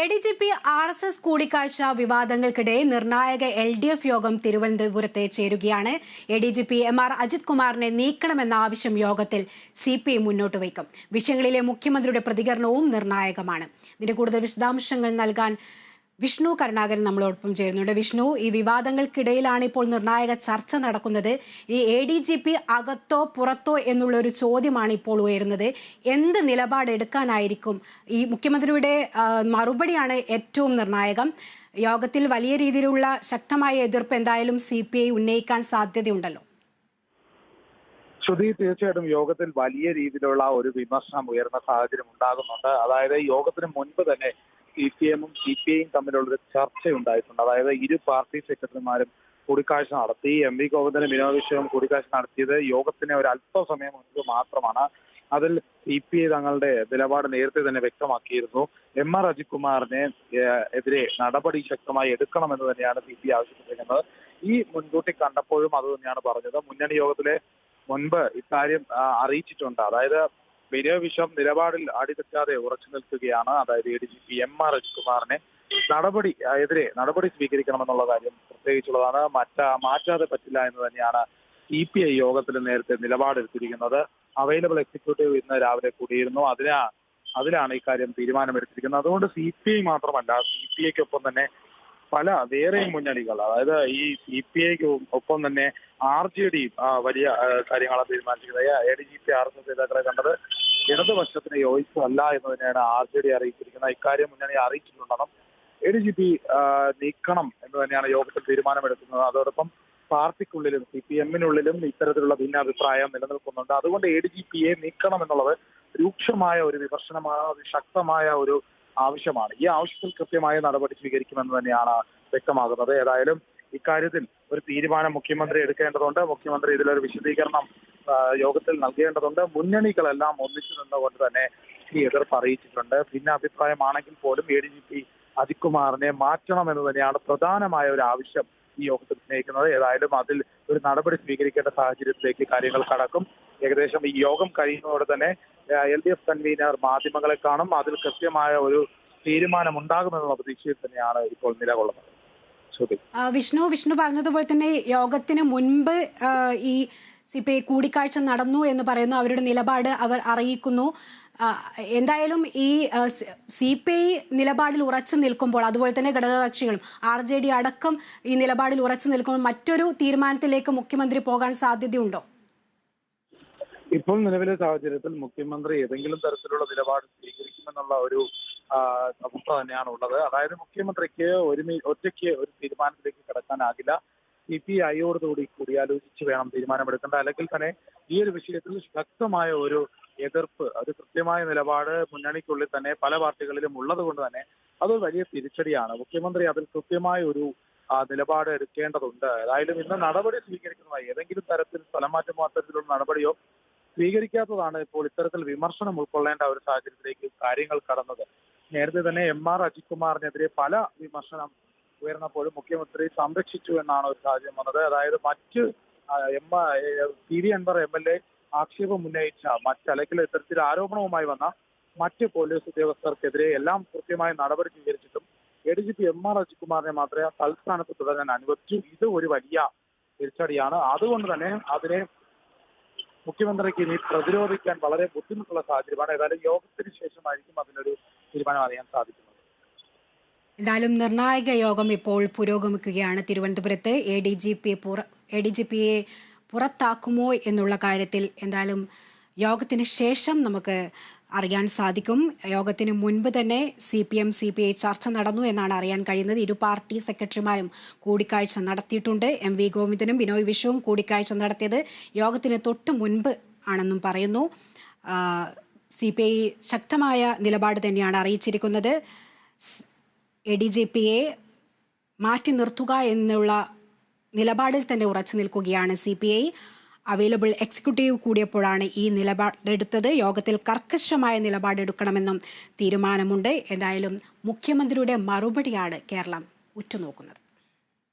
A D G P R S S കൂടിക്കാഴ്ച വിവാദങ്ങൾക്കിടെ നിർണായക എൽ ഡി എഫ് യോഗം തിരുവനന്തപുരത്ത് ചേരുകയാണ്. A D G P M R Ajith കുമാറിനെ നീക്കണമെന്ന ആവശ്യം യോഗത്തിൽ സി പി ഐ മുന്നോട്ട് വയ്ക്കും. വിഷയങ്ങളിലെ മുഖ്യമന്ത്രിയുടെ പ്രതികരണവും നിർണായകമാണ്. ഇതിന്റെ കൂടുതൽ വിശദാംശങ്ങൾ നൽകാൻ വിഷ്ണു കരുണാകരൻ നമ്മളോടൊപ്പം ചേരുന്നുണ്ട്. വിഷ്ണു ഈ വിവാദങ്ങൾക്കിടയിലാണ് ഇപ്പോൾ നിർണായക ചർച്ച നടക്കുന്നത്. ഈ എ ഡി ജി പി അകത്തോ പുറത്തോ എന്നുള്ള ഒരു ചോദ്യമാണ് ഇപ്പോൾ ഉയരുന്നത്. എന്ത് നിലപാടെടുക്കാനായിരിക്കും ഈ മുഖ്യമന്ത്രിയുടെ മറുപടിയാണ് ഏറ്റവും നിർണായകം. യോഗത്തിൽ വലിയ രീതിയിലുള്ള ശക്തമായ എതിർപ്പ് എന്തായാലും സി പി ഐ ഉന്നയിക്കാൻ സാധ്യതയുണ്ടല്ലോ. ശ്രുതി തീർച്ചയായിട്ടും യോഗത്തിൽ വലിയ രീതിയിലുള്ള ഒരു വിമർശനം ഉയർന്ന സാഹചര്യം ഉണ്ടാകുന്നുണ്ട്. അതായത് യോഗത്തിന് മുൻപ് തന്നെ സി പി എമ്മും സി പി ഐയും തമ്മിലുള്ളൊരു ചർച്ച ഉണ്ടായിട്ടുണ്ട് അതായത് ഇരു പാർട്ടി സെക്രട്ടറിമാരും കൂടിക്കാഴ്ച നടത്തി. എം വി ഗോവിന്ദനും വിനോദ വിശ്വവും കൂടിക്കാഴ്ച നടത്തിയത് യോഗത്തിന് ഒരു അല്പസമയം മുൻപ് മാത്രമാണ്. അതിൽ സി പി ഐ തങ്ങളുടെ നിലപാട് നേരത്തെ തന്നെ വ്യക്തമാക്കിയിരുന്നു. എം ആർ അജിത്കുമാറിനെ എതിരെ നടപടി ശക്തമായി എടുക്കണമെന്ന് തന്നെയാണ് സി പി ഐ ആവശ്യപ്പെട്ടിരിക്കുന്നത് ഈ മുൻകൂട്ടി കണ്ടപ്പോഴും അത് തന്നെയാണ് പറഞ്ഞത്. മുന്നണി യോഗത്തിലെ മുൻപ് ഇക്കാര്യം അറിയിച്ചിട്ടുണ്ട്. അതായത് വിനയ വിശ്വം നിലപാടിൽ അടിതെറ്റാതെ ഉറച്ചു നിൽക്കുകയാണ്. അതായത് A D G P M R അജികുമാറിനെ നടപടി എതിരെ നടപടി സ്വീകരിക്കണമെന്നുള്ള കാര്യം പ്രത്യേകിച്ചുള്ളതാണ്. മറ്റ മാറ്റാതെ പറ്റില്ല എന്ന് തന്നെയാണ് സി പി ഐ യോഗത്തിൽ നേരത്തെ നിലപാടെടുത്തിരിക്കുന്നത്. അവൈലബിൾ എക്സിക്യൂട്ടീവ് ഇന്ന് രാവിലെ കൂടിയിരുന്നു. അതിനാ അതിലാണ് ഇക്കാര്യം തീരുമാനമെടുത്തിരിക്കുന്നത്. അതുകൊണ്ട് സി പി ഐ മാത്രമല്ല സി പി ഐക്കൊപ്പം തന്നെ പല വേറെയും മുന്നണികൾ അതായത് ഈ സി പി ഐക്ക് ഒപ്പം തന്നെ ആർ ജെ ഡി വലിയ കാര്യങ്ങളാണ് തീരുമാനിച്ചിരിക്കുന്നത്. A D G P R S നേതാക്കളെ കണ്ടത് ഇടതുപക്ഷത്തിന് യോജിച്ചതല്ല എന്ന് തന്നെയാണ് ആർ ജെ ഡി അറിയിച്ചിരിക്കുന്നത്. ഇക്കാര്യം മുന്നണി അറിയിച്ചിട്ടുണ്ടെന്നും എ ഡി ജി പി നീക്കണം എന്ന് തന്നെയാണ് യോഗത്തിൽ തീരുമാനമെടുക്കുന്നത്. അതോടൊപ്പം പാർട്ടിക്കുള്ളിലും സി പി എമ്മിനുള്ളിലും ഇത്തരത്തിലുള്ള ഭിന്നാഭിപ്രായം നിലനിൽക്കുന്നുണ്ട്. അതുകൊണ്ട് എ ഡി ജി പിയെ നീക്കണം എന്നുള്ളത് രൂക്ഷമായ ഒരു വിമർശനമാണ്. അത് ശക്തമായ ഒരു ആവശ്യമാണ്. ഈ ആവശ്യത്തിൽ കൃത്യമായ നടപടി സ്വീകരിക്കുമെന്ന് തന്നെയാണ് വ്യക്തമാകുന്നത്. ഏതായാലും ഇക്കാര്യത്തിൽ ഒരു തീരുമാനം മുഖ്യമന്ത്രി എടുക്കേണ്ടതുണ്ട്. മുഖ്യമന്ത്രി ഇതിലൊരു വിശദീകരണം യോഗത്തിൽ നൽകേണ്ടതുണ്ട്. മുന്നണികളെല്ലാം ഒന്നിച്ചു നിന്നുകൊണ്ട് തന്നെ ഈ എതിർപ്പ് അറിയിച്ചിട്ടുണ്ട്. ഭിന്ന അഭിപ്രായമാണെങ്കിൽ പോലും A D G P Ajith കുമാറിനെ മാറ്റണം എന്ന് തന്നെയാണ് പ്രധാനമായ ഒരു ആവശ്യം ഈ യോഗത്തിൽ ഉന്നയിക്കുന്നത്. ഏതായാലും അതിൽ ഒരു നടപടി സ്വീകരിക്കേണ്ട സാഹചര്യത്തിലേക്ക് കാര്യങ്ങൾ കടക്കും. ഏകദേശം ഈ യോഗം കഴിയുന്നതോടെ തന്നെ എൽ ഡി എഫ് കൺവീനർ മാധ്യമങ്ങളെ കാണും. അതിൽ കൃത്യമായ ഒരു തീരുമാനം ഉണ്ടാകുമെന്നുള്ള പ്രതീക്ഷയിൽ തന്നെയാണ് ഇപ്പോൾ നിലകൊള്ളുന്നത്. വിഷ്ണു വിഷ്ണു പറഞ്ഞതുപോലെ തന്നെ യോഗത്തിന് മുൻപ് ഈ സി പി ഐ കൂടിക്കാഴ്ച നടന്നു എന്ന് പറയുന്നു. അവരുടെ നിലപാട് അവർ അറിയിക്കുന്നു. എന്തായാലും ഈ സി പി ഐ നിലപാടിൽ ഉറച്ചു നിൽക്കുമ്പോൾ അതുപോലെ തന്നെ ഘടകകക്ഷികളും ആർ ജെ ഡി അടക്കം ഈ നിലപാടിൽ ഉറച്ചു നിൽക്കുമ്പോൾ മറ്റൊരു തീരുമാനത്തിലേക്ക് മുഖ്യമന്ത്രി പോകാൻ സാധ്യതയുണ്ടോ? ഇപ്പോൾ നിലവിലെ സാഹചര്യത്തിൽ മുഖ്യമന്ത്രി ഏതെങ്കിലും തരത്തിലുള്ള നിലപാട് സ്വീകരിക്കുമെന്നുള്ള ഒരു അവസ്ഥ തന്നെയാണ് ഉള്ളത് അതായത് മുഖ്യമന്ത്രിക്ക് ഒരു ഒറ്റയ്ക്ക് ഒരു തീരുമാനത്തിലേക്ക് കിടക്കാനാകില്ല. സി പി ഐയോടുകൂടി കൂടിയാലോചിച്ച് വേണം തീരുമാനമെടുക്കേണ്ട. അല്ലെങ്കിൽ തന്നെ ഈ ഒരു വിഷയത്തിൽ ശക്തമായ ഒരു എതിർപ്പ് അത് കൃത്യമായ നിലപാട് മുന്നണിക്കുള്ളിൽ തന്നെ പല പാർട്ടികളിലും ഉള്ളത് കൊണ്ട് തന്നെ അതൊരു വലിയ തിരിച്ചടിയാണ്. മുഖ്യമന്ത്രി അതിൽ കൃത്യമായ ഒരു നിലപാട് എടുക്കേണ്ടതുണ്ട്. ഏതായാലും ഇന്ന് നടപടി സ്വീകരിക്കുന്നതായി ഏതെങ്കിലും തരത്തിൽ സ്ഥലമാറ്റം അത്തരത്തിലുള്ള നടപടിയോ സ്വീകരിക്കാത്തതാണ് ഇപ്പോൾ ഇത്തരത്തിൽ വിമർശനം ഉൾക്കൊള്ളേണ്ട ഒരു സാഹചര്യത്തിലേക്ക് കാര്യങ്ങൾ കടന്നത്. നേരത്തെ തന്നെ എം ആർ അജിത് കുമാറിനെതിരെ പല വിമർശനം ഉയർന്നപ്പോഴും മുഖ്യമന്ത്രി സംരക്ഷിച്ചു എന്നാണ് ഒരു സാഹചര്യം വന്നത്. അതായത് മറ്റ് M P V Anvar M L A ആക്ഷേപം ഉന്നയിച്ച മറ്റ് അല്ലെങ്കിൽ ഇത്തരത്തിൽ ആരോപണവുമായി വന്ന മറ്റ് പോലീസ് ഉദ്യോഗസ്ഥർക്കെതിരെ എല്ലാം കൃത്യമായ നടപടി സ്വീകരിച്ചിട്ടും A D G P M R Ajith കുമാറിനെ മാത്രമേ തൽസ്ഥാനത്ത് തുടരാൻ അനുവദിച്ചു. ഇത് ഒരു വലിയ തിരിച്ചടിയാണ്. അതുകൊണ്ട് തന്നെ അതിനെ മുഖ്യമന്ത്രിക്ക് ഇനി പ്രതിരോധിക്കാൻ വളരെ ബുദ്ധിമുട്ടുള്ള സാഹചര്യമാണ്. ഏതായാലും യോഗത്തിന് ശേഷമായിരിക്കും അതിനൊരു തീരുമാനം അറിയാൻ സാധിക്കുന്നത് എന്തായാലും നിർണായക യോഗം ഇപ്പോൾ പുരോഗമിക്കുകയാണ്. തിരുവനന്തപുരത്ത് A D G P A D G പിയെ പുറത്താക്കുമോ എന്നുള്ള കാര്യത്തിൽ എന്തായാലും യോഗത്തിന് ശേഷം നമുക്ക് അറിയാൻ സാധിക്കും. യോഗത്തിന് മുൻപ് തന്നെ C P M C P I ചർച്ച നടന്നു എന്നാണ് അറിയാൻ കഴിയുന്നത്. ഇരു പാർട്ടി സെക്രട്ടറിമാരും കൂടിക്കാഴ്ച നടത്തിയിട്ടുണ്ട്. എം വി ഗോവിന്ദനും ബിനോയ് വിശ്വവും കൂടിക്കാഴ്ച നടത്തിയത് യോഗത്തിന് തൊട്ട് മുൻപ് ആണെന്നും പറയുന്നു. സി പി ഐ ശക്തമായ നിലപാട് തന്നെയാണ് അറിയിച്ചിരിക്കുന്നത്. എ ഡി ജി പിയെ മാറ്റി നിർത്തുക എന്നുള്ള നിലപാടിൽ തന്നെ ഉറച്ചു നിൽക്കുകയാണ് C P I available executive കൂടിയപ്പോഴാണ് ഈ നിലപാടെടുത്തത് യോഗത്തിൽ കർക്കശമായ നിലപാടെടുക്കണമെന്നും തീരുമാനമുണ്ട്. എന്തായാലും മുഖ്യമന്ത്രിയുടെ മറുപടിയാണ് കേരളം ഉറ്റുനോക്കുന്നത്.